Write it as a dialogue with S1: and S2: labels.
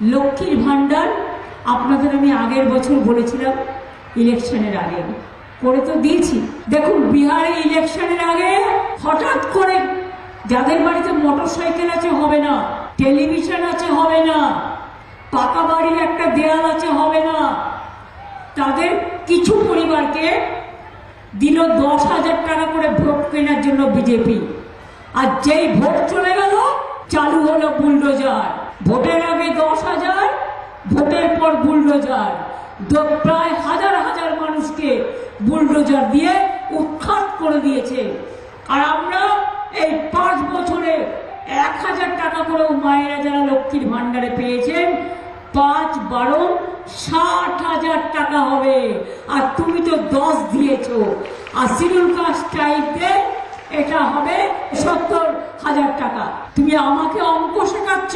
S1: লক্ষ্মীর ভাণ্ডার, আপনাদের আমি আগের বছর বলেছিলাম, ইলেকশনের আগে। করে তো দিয়েছি। দেখুন, বিহারে ইলেকশনের আগে হঠাৎ করে যাদের বাড়িতে মোটর সাইকেল আছে হবে না, টেলিভিশন আছে হবে না পাকা বাড়ির একটা দেয়াল আছে হবে না, তাদের কিছু পরিবারকে দিল দশ হাজার টাকা করে ভোট কেনার জন্য বিজেপি। আর যেই ভোট চলে গেল, চালু হলো বুলডোজার। ভোটের আগে দশ ভোটের পর বুলডোজার। প্রায় হাজার হাজার মানুষকে বুলডোজার দিয়ে উৎখাত করে দিয়েছে। আর আমরা এই পাঁচ বছরে এক হাজার টাকা করেও মায়েরা যারা লক্ষ্মীর ভাণ্ডারে পেয়েছেন, পাঁচ, বারো, ষাট হাজার টাকা হবে। আর তুমি তো দশ দিয়েছ। আর শিডিউল কাস্ট টাইপে এটা হবে সত্তর হাজার টাকা। তুমি আমাকে অঙ্ক শেখাচ্ছ?